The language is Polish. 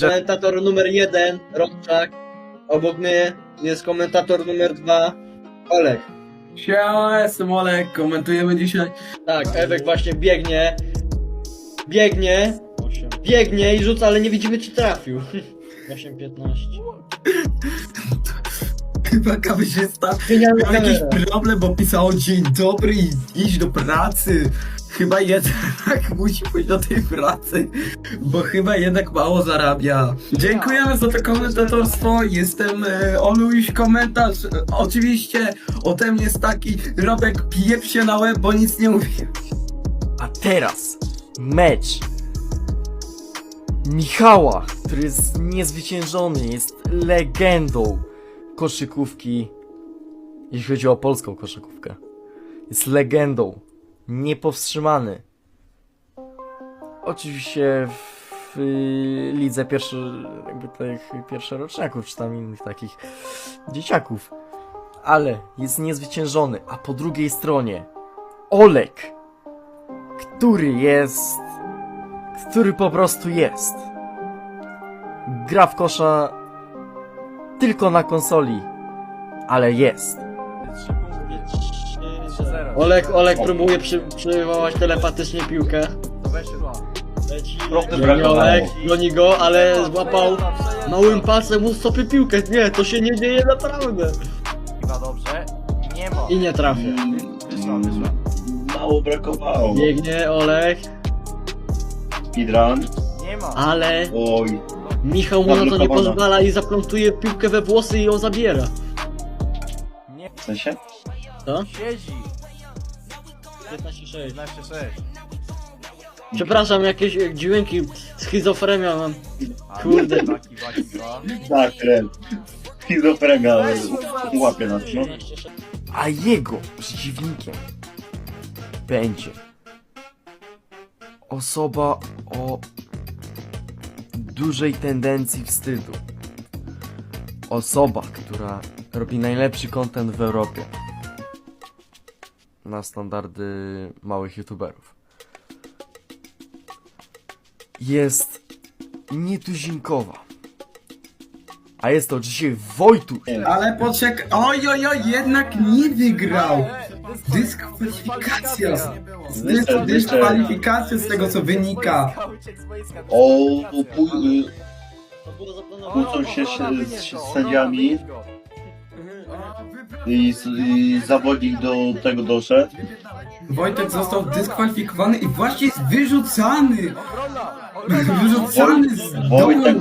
Komentator numer jeden, Robczak. Obok mnie jest komentator numer dwa, Olek. Siema, jestem Olek, komentujemy dzisiaj. Tak, Ewek właśnie biegnie. Biegnie. Biegnie i rzuca, ale nie widzimy czy trafił. 8.15. Chyba kamerzysta Genialna miał jakiś kamera. problem, bo pisało dzień dobry i idź do pracy. Chyba jednak musi pójść do tej pracy, bo chyba jednak mało zarabia. Dziękujemy za to komentatorstwo. Jestem e, Oluś komentarz. E, oczywiście ode mnie jest taki Robek pijeb się na łeb, bo nic nie mówi. A teraz mecz Michała, który jest niezwyciężony, jest legendą koszykówki, jeśli chodzi o polską koszykówkę. Jest legendą, niepowstrzymany. Oczywiście w y, lidze pierwszy, jakby tych pierwszoroczniaków, czy tam innych takich dzieciaków. Ale jest niezwyciężony, a po drugiej stronie Olek który jest. który po prostu jest. Gra w kosza tylko na konsoli, ale jest. Olek, Olek próbuje przy, przywołać telepatycznie piłkę. Trochę Goni brakowało. Olek, goni go, ale złapał małym palcem u stopy piłkę. Nie, to się nie dzieje naprawdę. Chyba dobrze. Nie ma. I nie trafia. Wyszła, wyszła. Mało brakowało. Biegnie Olek, Speedrun. Nie ma. ale Oj. Michał mu na to nie Zablokowana. pozwala i zaplątuje piłkę we włosy i ją zabiera. Nie. W sensie? Co? Siedzi. 15-6. 15-6. Przepraszam, jakieś e, dźwięki, schizofrenia mam. Kurde. Dwa. Tak, Ren. Schizofrenia łapie nas, no. 13-6. A jego przeciwnikiem będzie osoba o dużej tendencji wstydu. Osoba, która robi najlepszy content w Europie. Na standardy małych youtuberów. Jest nietuzinkowa. A jest to oczywiście Wojtuś. Ale poczekaj, oj, oj, oj, jednak nie wygrał. Dyskwalifikacja. Dys- Dyskwalifikacja z tego co wynika. O, pój- y, kłócą się z, z sędziami i, z- i zawodnik do tego doszedł. Wojtek został dyskwalifikowany i właśnie jest wyrzucany. Wyrzucany z domu. Wojtek